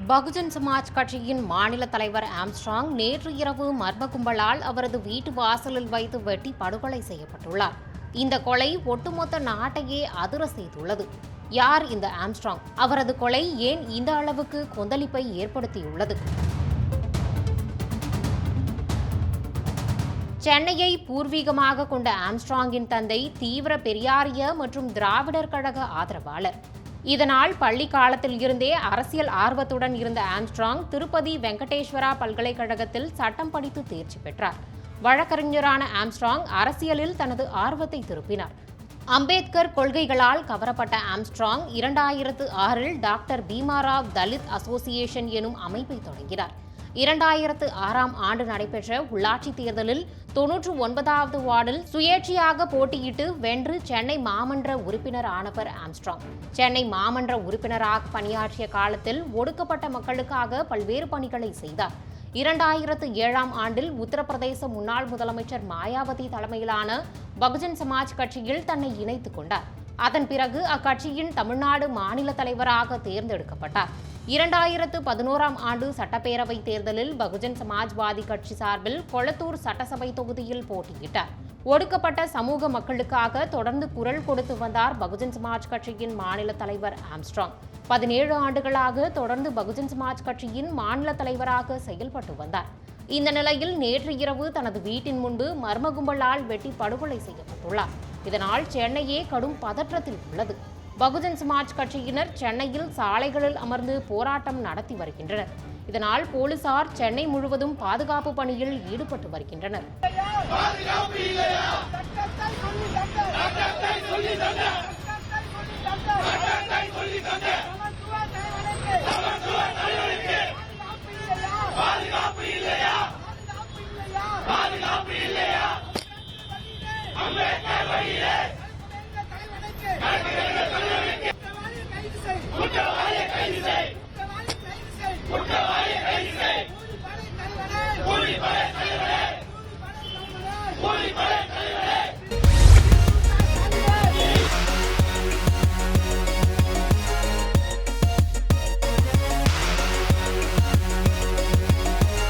பகுஜன் சமாஜ் கட்சியின் மாநில தலைவர் ஆம்ஸ்ட்ராங் நேற்று இரவு மர்ம கும்பலால் அவரது வீட்டு வாசலில் வைத்து வெட்டி படுகொலை செய்யப்பட்டுள்ளார். இந்த கொலை ஒட்டுமொத்த நாட்டையே அதிர செய்துள்ளது. யார் இந்த ஆம்ஸ்ட்ராங்? அவரது கொலை ஏன் இந்த அளவுக்கு கொந்தளிப்பை ஏற்படுத்தியுள்ளது? சென்னையை பூர்வீகமாக கொண்ட ஆம்ஸ்ட்ராங்கின் தந்தை தீவிர பெரியாரிய மற்றும் திராவிடர் கழக ஆதரவாளர். இதனால் பள்ளி காலத்தில் இருந்தே அரசியல் ஆர்வத்துடன் இருந்த ஆம்ஸ்ட்ராங் திருப்பதி வெங்கடேஸ்வரா பல்கலைக்கழகத்தில் சட்டம் படித்து தேர்ச்சி பெற்றார். வழக்கறிஞரான ஆம்ஸ்ட்ராங் அரசியலில் தனது ஆர்வத்தை திருப்பினார். அம்பேத்கர் கொள்கைகளால் கவரப்பட்ட ஆம்ஸ்ட்ராங் இரண்டாயிரத்து ஆறில் டாக்டர் பீமாராவ் தலித் அசோசியேஷன் எனும் அமைப்பை தொடங்கினார். இரண்டாயிரத்து ஆறாம் ஆண்டு நடைபெற்ற உள்ளாட்சி தேர்தலில் தொன்னூற்று ஒன்பதாவது வார்டில் சுயேட்சையாக போட்டியிட்டு வென்று சென்னை மாமன்ற உறுப்பினர் ஆனவர் ஆம்ஸ்ட்ராங். சென்னை மாமன்ற உறுப்பினராக பணியாற்றிய காலத்தில் ஒடுக்கப்பட்ட மக்களுக்காக பல்வேறு பணிகளை செய்தார். இரண்டாயிரத்து ஏழாம் ஆண்டில் உத்தரப்பிரதேச முன்னாள் முதலமைச்சர் மாயாவதி தலைமையிலான பகுஜன் சமாஜ் கட்சியில் தன்னை இணைத்துக் கொண்டார். அதன் பிறகு அக்கட்சியின் தமிழ்நாடு மாநில தலைவராக தேர்ந்தெடுக்கப்பட்டார். இரண்டாயிரத்து பதினோராம் ஆண்டு சட்டப்பேரவை தேர்தலில் பகுஜன் சமாஜ்வாதி கட்சி சார்பில் கொளத்தூர் சட்டசபை தொகுதியில் போட்டியிட்டார். ஒடுக்கப்பட்ட சமூக மக்களுக்காக தொடர்ந்து குரல் கொடுத்து வந்தார் பகுஜன் சமாஜ் கட்சியின் மாநில தலைவர் ஆம்ஸ்ட்ராங். பதினேழு ஆண்டுகளாக தொடர்ந்து பகுஜன் சமாஜ் கட்சியின் மாநில தலைவராக செயல்பட்டு வந்தார். இந்த நிலையில் நேற்று இரவு தனது வீட்டின் முன்பு மர்ம கும்பலால் வெட்டி படுகொலை செய்யப்பட்டுள்ளார். இதனால் சென்னையே கடும் பதற்றத்தில் உள்ளது. பகுஜன் சமாஜ் கட்சியினர் சென்னையில் சாலைகளில் அமர்ந்து போராட்டம் நடத்தி வருகின்றனர். இதனால் போலீசார் சென்னை முழுவதும் பாதுகாப்பு பணியில் ஈடுபட்டு வருகின்றனர். Polizei!